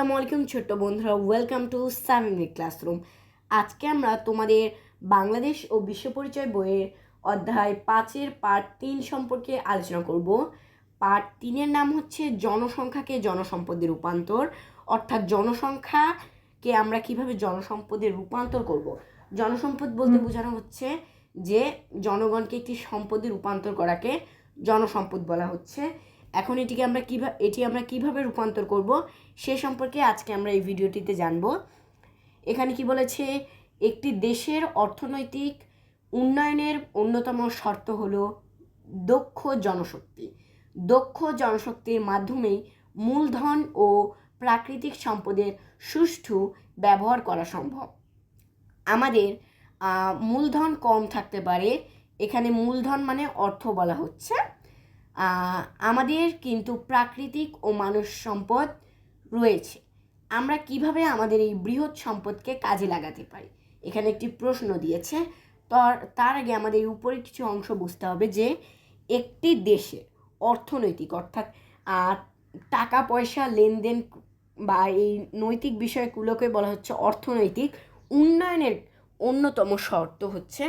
আসসালামু আলাইকুম ছোট্ট বন্ধুরা ওয়েলকাম টু সামিমি ক্লাসরুম আজকে আমরা তোমাদের বাংলাদেশ ও বিশ্ব পরিচয় বইয়ের অধ্যায় পাঁচের পার্ট তিন সম্পর্কে আলোচনা করব। পার্ট তিনের নাম হচ্ছে জনসংখ্যাকে জনসম্পদে রূপান্তর অর্থাৎ জনসংখ্যাকে আমরা কীভাবে জনসম্পদে রূপান্তর করব। জনসম্পদ বলতে বোঝানো হচ্ছে যে জনগণকে একটি সম্পদে রূপান্তর করাকে জনসম্পদ বলা হচ্ছে। এখন এটিকে আমরা কীভাবে এটি আমরা কীভাবে রূপান্তর করব সে সম্পর্কে আজকে আমরা এই ভিডিওটিতে জানব। এখানে কি বলেছে, একটি দেশের অর্থনৈতিক উন্নয়নের অন্যতম শর্ত হল দক্ষ জনশক্তি। দক্ষ জনশক্তির মাধ্যমেই মূলধন ও প্রাকৃতিক সম্পদের সুষ্ঠু ব্যবহার করা সম্ভব। আমাদের মূলধন কম থাকতে পারে। এখানে মূলধন মানে অর্থ বলা হচ্ছে। আমাদের কিন্তু প্রাকৃতিক ও মানুষ সম্পদ রয়েছে। আমরা কীভাবে আমাদের এই বৃহৎ সম্পদকে কাজে লাগাতে পারি? এখানে একটি প্রশ্ন দিয়েছে। তার তার আগে আমাদের উপরে কিছু অংশ বুঝতে হবে যে একটি দেশের অর্থনৈতিক অর্থাৎ টাকা, পয়সা, লেনদেন বা এই নৈতিক বিষয়গুলোকে বলা হচ্ছে অর্থনৈতিক উন্নয়নের অন্যতম শর্ত হচ্ছে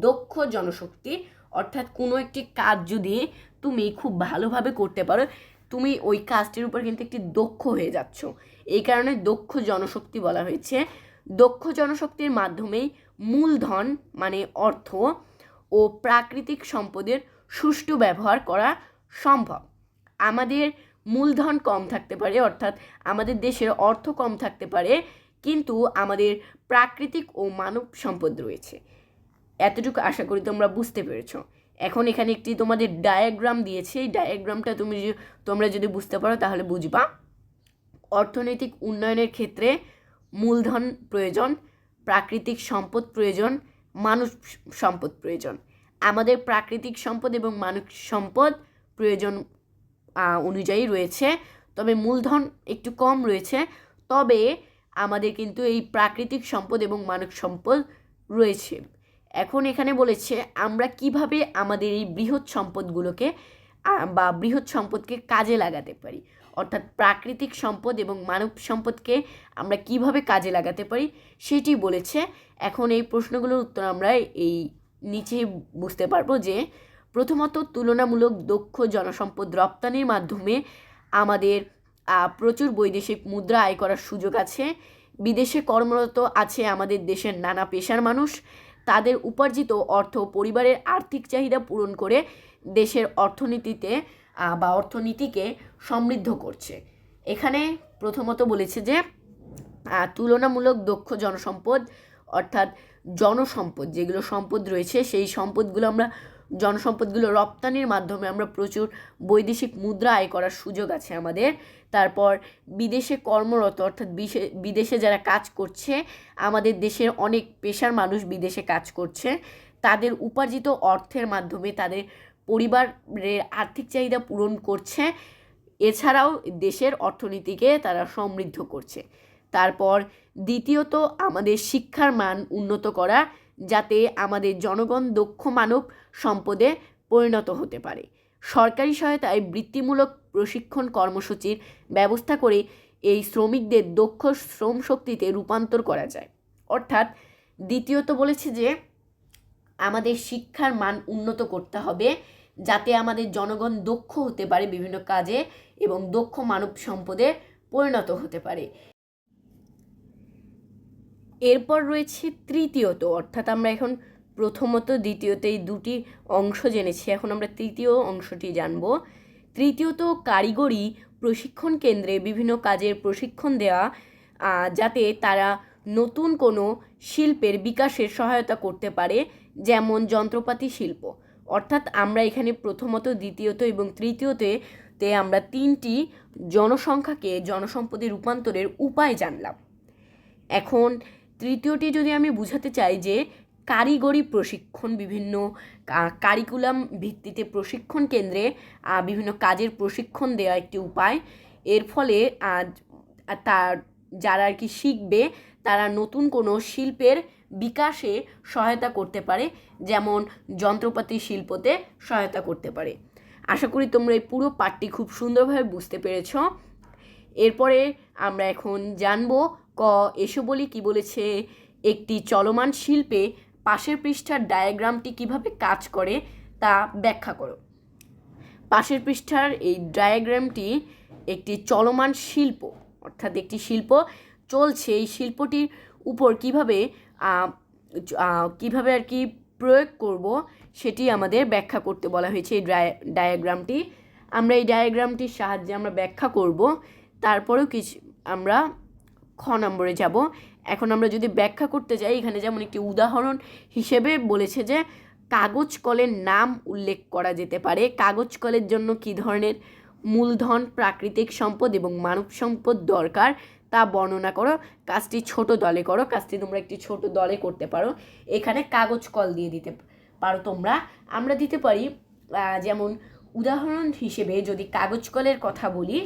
দক্ষ জনশক্তি অর্থাৎ কোনো একটি কাজ যদি তুমি খুব ভালোভাবে করতে পারো, তুমি ওই কাজটির উপর কিন্তু একটি দক্ষ হয়ে যাচ্ছ। এই কারণে দক্ষ জনশক্তি বলা হয়েছে। দক্ষ জনশক্তির মাধ্যমেই মূলধন মানে অর্থ ও প্রাকৃতিক সম্পদের সুষ্ঠু ব্যবহার করা সম্ভব। আমাদের মূলধন কম থাকতে পারে, অর্থাৎ আমাদের দেশের অর্থ কম থাকতে পারে, কিন্তু আমাদের প্রাকৃতিক ও মানব সম্পদ রয়েছে। এতটুকু আশা করি তোমরা বুঝতে পেরেছ। এখন এখানে একটি তোমাদের ডায়াগ্রাম দিয়েছে। এই ডায়াগ্রামটা তুমি তোমরা যদি বুঝতে পারো তাহলে বুঝবা। অর্থনৈতিক উন্নয়নের ক্ষেত্রে মূলধন প্রয়োজন, প্রাকৃতিক সম্পদ প্রয়োজন, মানুষ সম্পদ প্রয়োজন। আমাদের প্রাকৃতিক সম্পদ এবং মানব সম্পদ প্রয়োজন অনুযায়ী রয়েছে। তবে মূলধন একটু কম রয়েছে। তবে আমাদের কিন্তু এই প্রাকৃতিক সম্পদ এবং মানব সম্পদ রয়েছে। এখন এখানে বলেছে, আমরা কীভাবে আমাদের এই বৃহৎ সম্পদগুলোকে বা বৃহৎ সম্পদকে কাজে লাগাতে পারি? অর্থাৎ প্রাকৃতিক সম্পদ এবং মানব সম্পদকে আমরা কীভাবে কাজে লাগাতে পারি? সেটি বলেছে। এখন এই প্রশ্নগুলোর উত্তর আমরা এই নিচে বুঝতে পারব যে, প্রথমত তুলনামূলক দক্ষ জনসম্পদ রপ্তানির মাধ্যমে আমাদের প্রচুর বৈদেশিক মুদ্রা আয় করার সুযোগ আছে। বিদেশে কর্মরত আছে আমাদের দেশের নানা পেশার মানুষ। তাদের উপার্জিত অর্থ পরিবারের আর্থিক চাহিদা পূরণ করে দেশের অর্থনীতিতে বা অর্থনীতিকে সমৃদ্ধ করছে। এখানে প্রথমত বলেছে যে তুলনামূলক দক্ষ জনসম্পদ অর্থাৎ জনসম্পদ, যেগুলো সম্পদ রয়েছে, সেই সম্পদগুলো আমরা জনসম্পদগুলো রপ্তানির মাধ্যমে আমরা প্রচুর বৈদেশিক মুদ্রা আয় করার সুযোগ আছে আমাদের। তারপর বিদেশে কর্মরত, অর্থাৎ বিদেশে যারা কাজ করছে, আমাদের দেশের অনেক পেশার মানুষ বিদেশে কাজ করছে। তাদের উপার্জিত অর্থের মাধ্যমে তাদের পরিবারের আর্থিক চাহিদা পূরণ করছে। এছাড়াও দেশের অর্থনীতিকে তারা সমৃদ্ধ করছে। তারপর দ্বিতীয়ত, আমাদের শিক্ষার মান উন্নত করা। যাতে আমাদের জনগণ দক্ষ মানব সম্পদে পরিণত হতে পারে। সরকারি সহায়তায় বৃত্তিমূলক প্রশিক্ষণ কর্মসূচির ব্যবস্থা করে এই শ্রমিকদের দক্ষ শ্রম শক্তিতে রূপান্তর করা যায়। অর্থাৎ দ্বিতীয়ত বলেছে যে, আমাদের শিক্ষার মান উন্নত করতে হবে যাতে আমাদের জনগণ দক্ষ হতে পারে বিভিন্ন কাজে এবং দক্ষ মানব সম্পদে পরিণত হতে পারে। এরপর রয়েছে তৃতীয়ত অর্থাৎ আমরা এখন প্রথমত দ্বিতীয়ত এই দুটি অংশ জেনেছি। এখন আমরা তৃতীয় অংশটি জানব। তৃতীয়ত কারিগরি প্রশিক্ষণ কেন্দ্রে বিভিন্ন কাজের প্রশিক্ষণ দেওয়া যাতে তারা নতুন কোনো শিল্পের বিকাশের সহায়তা করতে পারে, যেমন যন্ত্রপাতি শিল্প। অর্থাৎ আমরা এখানে প্রথমত, দ্বিতীয়ত এবং তৃতীয়তে তে আমরা তিনটি জনসংখ্যাকে, জনসম্পদে রূপান্তরের উপায় জানলাম। এখন তৃতীয়টি যদি আমি বুঝাতে চাই যে কারিগরি প্রশিক্ষণ বিভিন্ন কারিকুলাম ভিত্তিতে প্রশিক্ষণ কেন্দ্রে বিভিন্ন কাজের প্রশিক্ষণ দেওয়া একটি উপায়। এর ফলে তার, যারা আর কি শিখবে, তারা নতুন কোনো শিল্পের বিকাশে সহায়তা করতে পারে, যেমন যন্ত্রপাতি শিল্পতে সহায়তা করতে পারে। আশা করি তোমরা এই পুরো পাঠটি খুব সুন্দরভাবে বুঝতে পেরেছ। এরপরে আমরা এখন জানব ক, এসো বলি কি বলেছে, একটি চলমান শিল্পে পাশের পৃষ্ঠার ডায়াগ্রামটি কীভাবে কাজ করে তা ব্যাখ্যা করো। পাশের পৃষ্ঠার এই ডায়াগ্রামটি একটি চলমান শিল্প, অর্থাৎ একটি শিল্প চলছে, এই শিল্পটির উপর কীভাবে কীভাবে আর কি প্রয়োগ করব সেটি আমাদের ব্যাখ্যা করতে বলা হয়েছে এই ডায়া- ডায়াগ্রামটি। আমরা এই ডায়াগ্রামটির সাহায্যে আমরা ব্যাখ্যা করব, তারপরেও কিছু আমরা খ নম্বরে যাব। এখন আমরা যদি ব্যাখ্যা করতে যাই, এখানে যেমন একটি উদাহরণ হিসেবে বলেছে যে, কাগজ কলের নাম উল্লেখ করা যেতে পারে। কাগজ কলের জন্য কী ধরনের মূলধন, প্রাকৃতিক সম্পদ এবং মানব সম্পদ দরকার তা বর্ণনা করো। কাজটি ছোট দলে করো, কাজটি তোমরা একটি ছোট দলে করতে পারো। এখানে কাগজ কল দিয়ে দিতে পারো তোমরা। আমরা দিতে পারি যেমন উদাহরণ হিসেবে যদি কাগজ কলের কথা বলি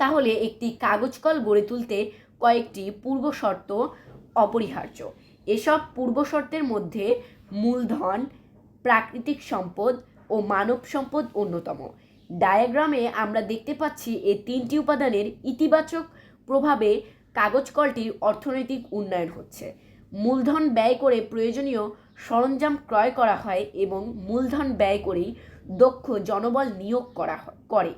তাহলে একটি কাগজ কল গড়ে তুলতে কয়েকটি পূর্ব শর্ত অপরিহার্য। এসব পূর্ব শর্তের মধ্যে মূলধন, প্রাকৃতিক সম্পদ ও মানব সম্পদ অন্যতম। ডায়াগ্রামে আমরা দেখতে পাচ্ছি এই তিনটি উপাদানের ইতিবাচক প্রভাবে কাগজ কলটির অর্থনৈতিক উন্নয়ন হচ্ছে। মূলধন ব্যয় করে প্রয়োজনীয় সরঞ্জাম ক্রয় করা হয় এবং মূলধন ব্যয় করেই দক্ষ জনবল নিয়োগ করা করে।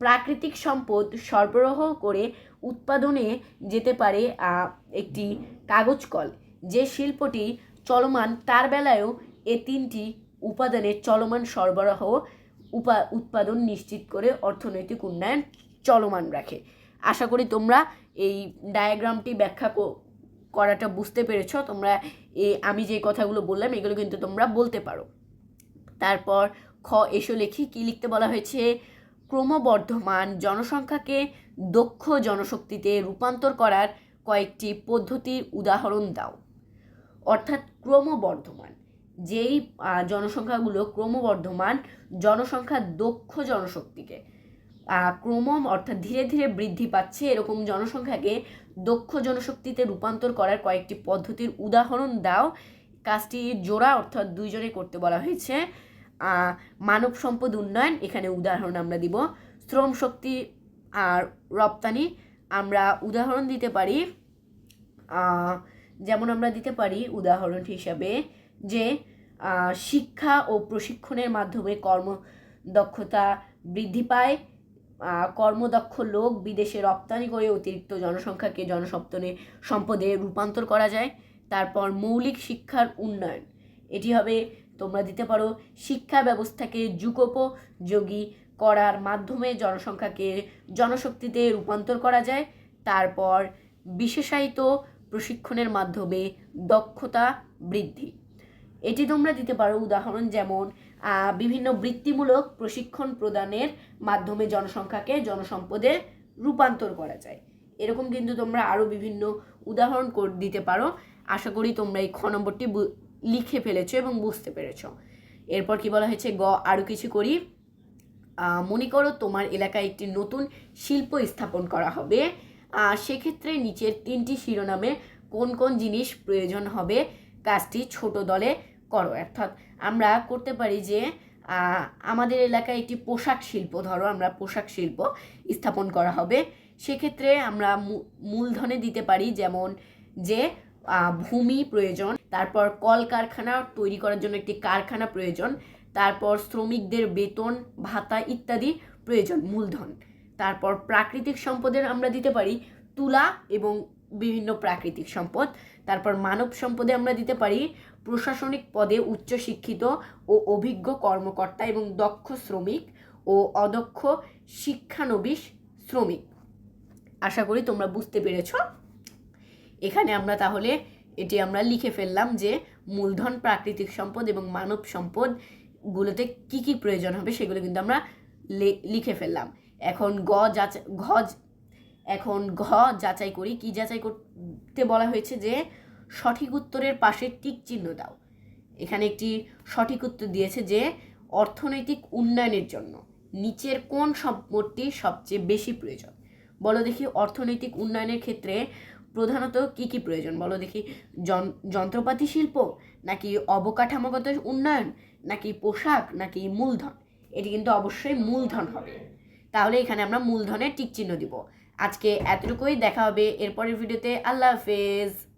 প্রাকৃতিক সম্পদ সরবরাহ করে উৎপাদনে যেতে পারে একটি কাগজ কল। যে শিল্পটি চলমান, তার বেলায়ও এ তিনটি উপাদানের চলমান সরবরাহ উপা, উৎপাদন নিশ্চিত করে অর্থনৈতিক উন্নয়ন চলমান রাখে। আশা করি তোমরা এই ডায়াগ্রামটি ব্যাখ্যা করাটা বুঝতে পেরেছ। তোমরা এ, আমি যে কথাগুলো বললাম, এগুলো কিন্তু তোমরা বলতে পারো। তারপর খ, এসো লেখি। কি লিখতে বলা হয়েছে? ক্রমবর্ধমান জনসংখ্যাকে দক্ষ জনশক্তিতে রূপান্তর করার কয়েকটি পদ্ধতির উদাহরণ দাও। অর্থাৎ ক্রমবর্ধমান, যেই জনসংখ্যাগুলো ক্রমবর্ধমান, জনসংখ্যা দক্ষ জনশক্তিকে ক্রম, অর্থাৎ ধীরে ধীরে বৃদ্ধি পাচ্ছে এরকম জনসংখ্যাকে দক্ষ জনশক্তিতে রূপান্তর করার কয়েকটি পদ্ধতির উদাহরণ দাও। কাজটি জোড়া, অর্থাৎ দুইজনে করতে বলা হয়েছে। মানব সম্পদ উন্নয়ন, এখানে উদাহরণ আমরা দিব। শ্রম শক্তি আর রপ্তানি, আমরা উদাহরণ দিতে পারি যেমন আমরা দিতে পারি উদাহরণ হিসাবে যে শিক্ষা ও প্রশিক্ষণের মাধ্যমে কর্মদক্ষতা বৃদ্ধি পায় কর্মদক্ষ লোক বিদেশে রপ্তানি করে অতিরিক্ত জনসংখ্যাকে জনসপ্তনে সম্পদে রূপান্তর করা যায়। তারপর মৌলিক শিক্ষার উন্নয়ন, এটি হবে তোমরা দিতে পারো শিক্ষা ব্যবস্থাকে যুগোপযোগী করার মাধ্যমে জনসংখ্যাকে জনশক্তিতে রূপান্তর করা যায়। তারপর বিশেষায়িত প্রশিক্ষণের মাধ্যমে দক্ষতা বৃদ্ধি। এটি তোমরা দিতে পারো উদাহরণ যেমন বিভিন্ন বৃত্তিমূলক প্রশিক্ষণ প্রদানের মাধ্যমে জনসংখ্যাকে জনসম্পদে রূপান্তর করা যায়। এরকম কিন্তু তোমরা আরও বিভিন্ন উদাহরণ দিতে পারো। আশা করি তোমরা এই খ নম্বরটি লিখে ফেলেছো এবং বুঝতে পেরেছ। এরপর কি বলা হয়েছে? গ আরও কিছু করি। মনে করো তোমার এলাকায় একটি নতুন শিল্প স্থাপন করা হবে। সেক্ষেত্রে নিচের তিনটি শিরোনামে কোন কোন জিনিস প্রয়োজন হবে কাজটি ছোট দলে করো। অর্থাৎ আমরা করতে পারি যে আমাদের এলাকায় একটি পোশাক শিল্প, ধরো আমরা পোশাক শিল্প স্থাপন করা হবে। সেক্ষেত্রে আমরা মূলধনে দিতে পারি যেমন যে ভূমি প্রয়োজন তারপর কলকারখানা তৈরি করার জন্য একটি কারখানা প্রয়োজন, তারপর শ্রমিকদের বেতন, ভাতা ইত্যাদি প্রয়োজন, মূলধন। তারপর প্রাকৃতিক সম্পদের আমরা দিতে পারি তুলা এবং বিভিন্ন প্রাকৃতিক সম্পদ। তারপর মানব সম্পদে আমরা দিতে পারি প্রশাসনিক পদে উচ্চশিক্ষিত ও অভিজ্ঞ কর্মকর্তা এবং দক্ষ শ্রমিক ও অদক্ষ শিক্ষানবিশ শ্রমিক। আশা করি তোমরা বুঝতে পেরেছ। এখানে আমরা তাহলে এটি আমরা লিখে ফেললাম যে মূলধন, প্রাকৃতিক সম্পদ এবং মানব সম্পদগুলোতে কি কি প্রয়োজন হবে সেগুলো কিন্তু আমরা লিখে ফেললাম। এখন গ যাচাই ঘ এখন ঘ যাচাই করি। কি যাচাই করতে বলা হয়েছে যে সঠিক উত্তরের পাশে টিক চিহ্ন দাও। এখানে একটি সঠিক উত্তর দিয়েছে যে অর্থনৈতিক উন্নয়নের জন্য নিচের কোন সম্পদটি সবচেয়ে বেশি প্রয়োজন? বলো দেখি অর্থনৈতিক উন্নয়নের ক্ষেত্রে প্রধানত কি কি প্রয়োজন? বলো দেখি। যন- যন্ত্রপাতি শিল্প, নাকি অবকাঠামোগত উন্নয়ন, নাকি পোশাক, নাকি মূলধন? এটি কিন্তু অবশ্যই মূলধন হবে। তাহলে এখানে আমরা মূলধনের টিকচিহ্ন দিব। আজকে এতটুকুই, দেখা হবে এরপরের ভিডিওতে। আল্লাহ হাফেজ।